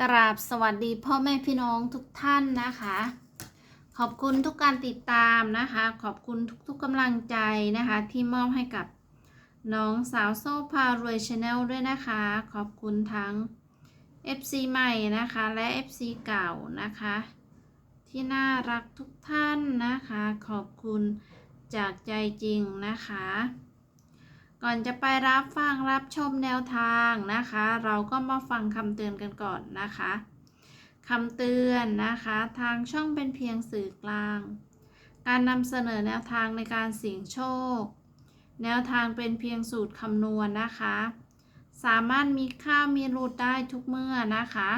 กราบสวัสดีพ่อแม่พี่น้องทุกท่านนะคะ ขอบคุณทุกการติดตามนะคะ ขอบคุณทุกๆกำลังใจนะคะ ที่มอบให้กับน้องสาวโซพารวยชาแนลด้วยนะคะ ขอบคุณทั้ง FC ใหม่นะคะและ FC เก่านะคะ ที่น่ารักทุกท่านนะคะ ขอบคุณจากใจจริงนะคะ ก่อนจะไปรับฟังรับชมแนวทางนะคะ เราก็มาฟังคำเตือนกันก่อนนะคะคำเตือนนะคะ ทางช่องเป็นเพียงสื่อกลาง การนำเสนอแนวทางในการเสี่ยงโชค แนวทางเป็นเพียงสูตรคำนวณนะคะ สามารถมีค่ามีรูดได้ทุกเมื่อนะคะ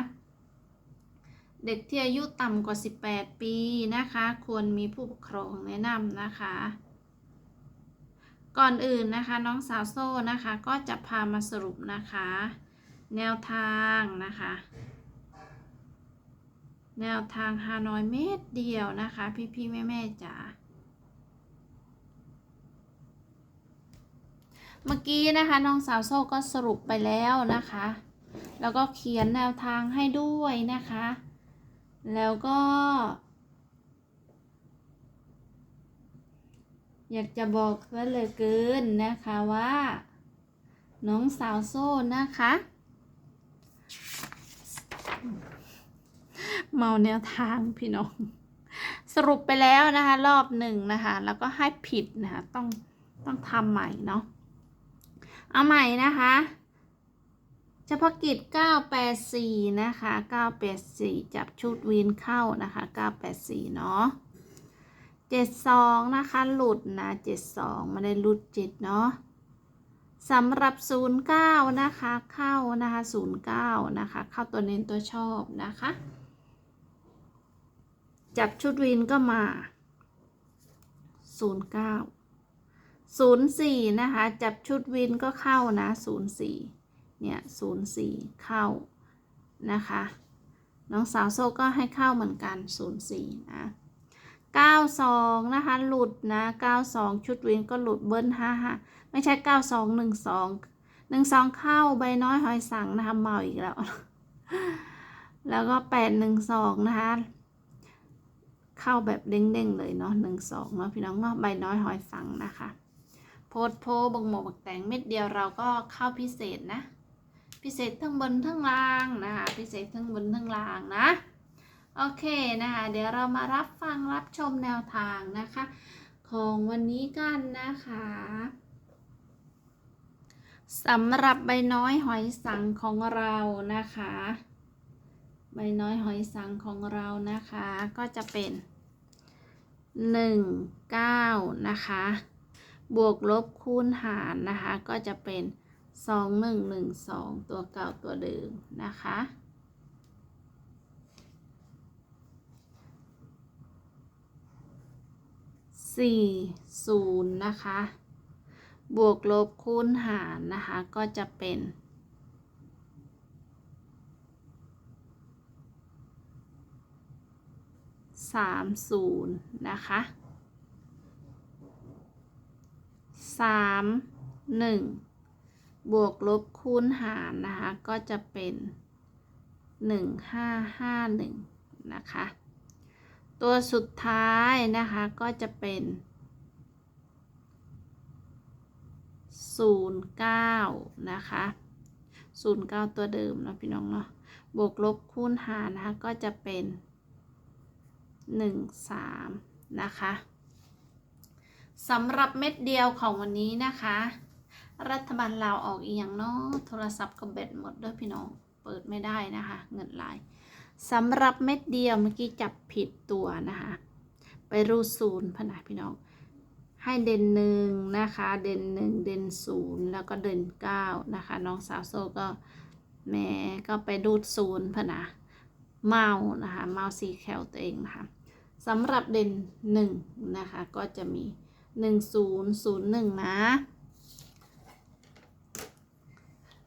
เด็กที่อายุต่ำกว่า 18 ปีนะคะ ควรมีผู้ปกครองแนะนำนะคะ ก่อนอื่นนะคะน้องสาวโซ่นะคะก็จะพามาสรุปนะคะ แนวทางนะคะ แนวทางฮานอยเม็ดเดียวนะคะ พี่พี่แม่แม่จ๋าเมื่อกี้นะคะน้องสาวโซ่ก็สรุปไปแล้วนะคะ แล้วก็เขียนแนวทางให้ด้วยนะคะ แล้วก็ อยากจะบอกซะเลือเกินนะคะว่า น้องสาวโซ่นะคะ เมาแนวทางพี่น้อง สรุปไปแล้วนะคะ รอบหนึ่งนะคะ แล้วก็ให้ผิดนะคะ ต้องต้องทำใหม่เนาะเอาใหม่นะคะเฉพาะกิจ 984 นะคะ 984 จับชุดวีนเข้านะคะ 984 เนาะ เจ็ดสองนะคะ หลุดนะเจ็ดสองไม่ได้หลุดเจ็ดเนาะสำหรับศูนย์เก้านะคะ เข้านะคะศูนย์เก้านะคะ เข้าตัวเน้นตัวชอบนะคะ จับชุดวินก็มาศูนย์เก้าศูนย์สี่นะคะ จับชุดวินก็เข้านะศูนย์สี่เนี่ยศูนย์สี่เข้านะคะ น้องสาวโซก็ให้เข้าเหมือนกันศูนย์สี่นะ 92 นะคะ หลุดนะ 92 ชุดวินก็หลุดเบิ้ล55 ไม่ใช่ 92 12 12 เข้าใบน้อยหอยสังนะคะเมาอีกแล้ว แล้วก็ 812 นะคะ เข้าแบบเด้งๆ เลยเนาะ12 เนาะพี่น้องเนาะใบน้อยหอยสังนะคะ โพดโพบงหมกบักแต่งเม็ดเดียวเราก็เข้าพิเศษนะ พิเศษทั้งบนทั้งล่างนะคะ พิเศษทั้งบนทั้งล่างนะ โอเคนะคะ เดี๋ยวเรามารับฟังรับชมแนวทางนะคะ ของวันนี้กันนะคะสำหรับใบน้อยหอยสังของเรานะคะ ใบน้อยหอยสังของเรานะคะ ก็จะเป็นหนึ่งเก้านะคะ บวกลบคูณหารนะคะ ก็จะเป็นสองหนึ่งหนึ่งสองตัวเก่าตัวเดิมนะคะ สี่ศูนย์นะคะ บวกลบคูณหารนะคะ ก็จะเป็นสามศูนย์นะคะสามหนึ่งบวกลบคูณหารนะคะ ก็จะเป็นหนึ่งห้าห้าหนึ่งนะคะ ตัวสุดท้ายนะคะก็จะเป็น 09 นะคะ 09 ตัวเดิมนะพี่น้องเนาะ บวกลบคูณหารนะคะก็จะเป็น 13 นะคะสำหรับเม็ดเดียวของวันนี้นะคะ รัฐบาลลาวออกอีกอย่างเนาะโทรศัพท์ก็เบ็ดหมดด้วยพี่น้อง เปิดไม่ได้นะคะ เงินลาย สำหรับเม็ดเดียวเมื่อกี้จับผิดตัวนะคะ ไปรูดศูนย์พนะพี่น้อง ให้เด่นหนึ่งนะคะ เด่นหนึ่งเด่นศูนย์แล้วก็เด่นเก้านะคะ น้องสาวโซก็แม่ก็ไปรูดศูนย์พนะเมานะคะเมาสีแคลตัวเองนะคะสำหรับเด่นหนึ่งนะคะ ก็จะมีหนึ่งศูนย์ศูนย์หนึ่งนะ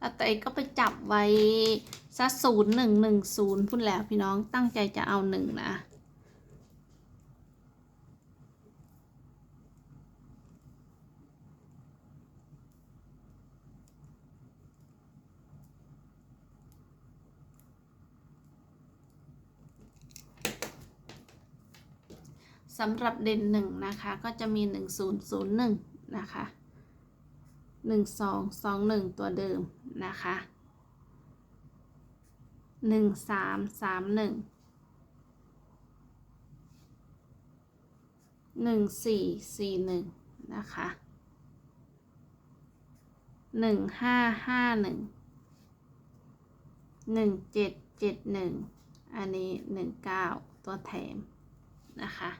แล้วตัวเองก็ไปจับไว้สักศูนย์หนึ่งหนึ่งศูนย์พูดแล้วพี่น้องตั้งใจจะเอาหนึ่งนะสำหรับเด่นหนึ่งนะคะก็จะมีหนึ่งศูนย์ศูนย์หนึ่งนะคะหนึ่งสองสองหนึ่งตัวเดิม นะคะหนึ่งสามสามหนึ่งหนึ่งสี่สี่หนึ่งนะคะหนึ่งห้าห้าหนึ่งหนึ่งเจ็ดเจ็ดหนึ่งอันนี้หนึ่งเก้าตัวแถมนะคะ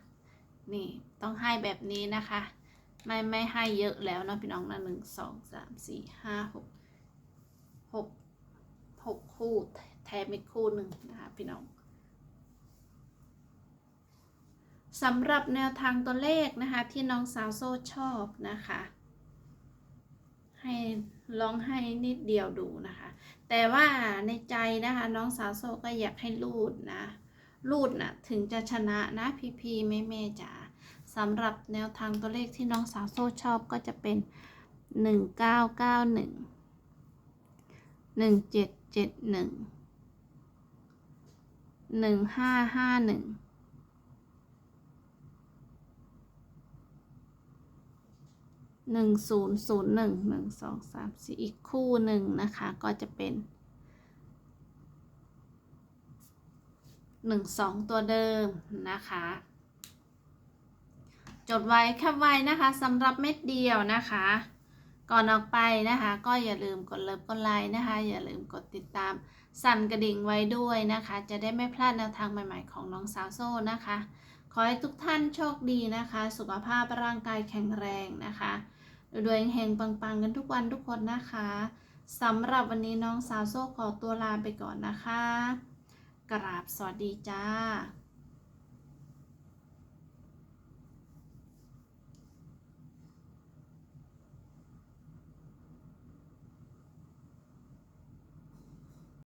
นี่ต้องให้แบบนี้นะคะ ไม่ไม่ให้เยอะแล้วเนาะพี่น้องนะหนึ่งสองสามสี่ห้าหก หกหกคู่แถมอีกคู่หนึ่งนะคะพี่น้องสำหรับแนวทางตัวเลขนะคะ ที่น้องสาวโซ่ชอบนะคะ ให้ลองให้นิดเดียวดูนะคะ แต่ว่าในใจนะคะ น้องสาวโซ่ก็อยากให้รูดนะรูดนะถึงจะชนะนะพีพีแม่แม่จ๋าสำหรับแนวทางตัวเลขที่น้องสาวโซ่ชอบก็จะเป็นหนึ่งเก้าเก้า หนึ่งเจ็ดเจ็ดหนึ่งหนึ่งห้าห้าหนึ่งหนึ่งศูนย์ศูนย์หนึ่งหนึ่งสองสามสี่อีกคู่หนึ่งนะคะก็จะเป็นหนึ่งสองตัวเดิมนะคะ จดไว้แคปไว้นะคะสำหรับเม็ดเดียวนะคะ ก่อนออกไปนะคะ ก็อย่าลืมกดเลิฟกดไลค์นะคะ อย่าลืมกดติดตาม สั่นกระดิ่งไว้ด้วยนะคะ จะได้ไม่พลาดแนวทางใหม่ๆของน้องสาวโซ่นะคะ ขอให้ทุกท่านโชคดีนะคะ สุขภาพร่างกายแข็งแรงนะคะรวยๆเฮงปังๆกันทุกวันทุกคนนะคะสำหรับวันนี้น้องสาวโซ่ขอตัวลาไปก่อนนะคะ กราบสวัสดีจ้า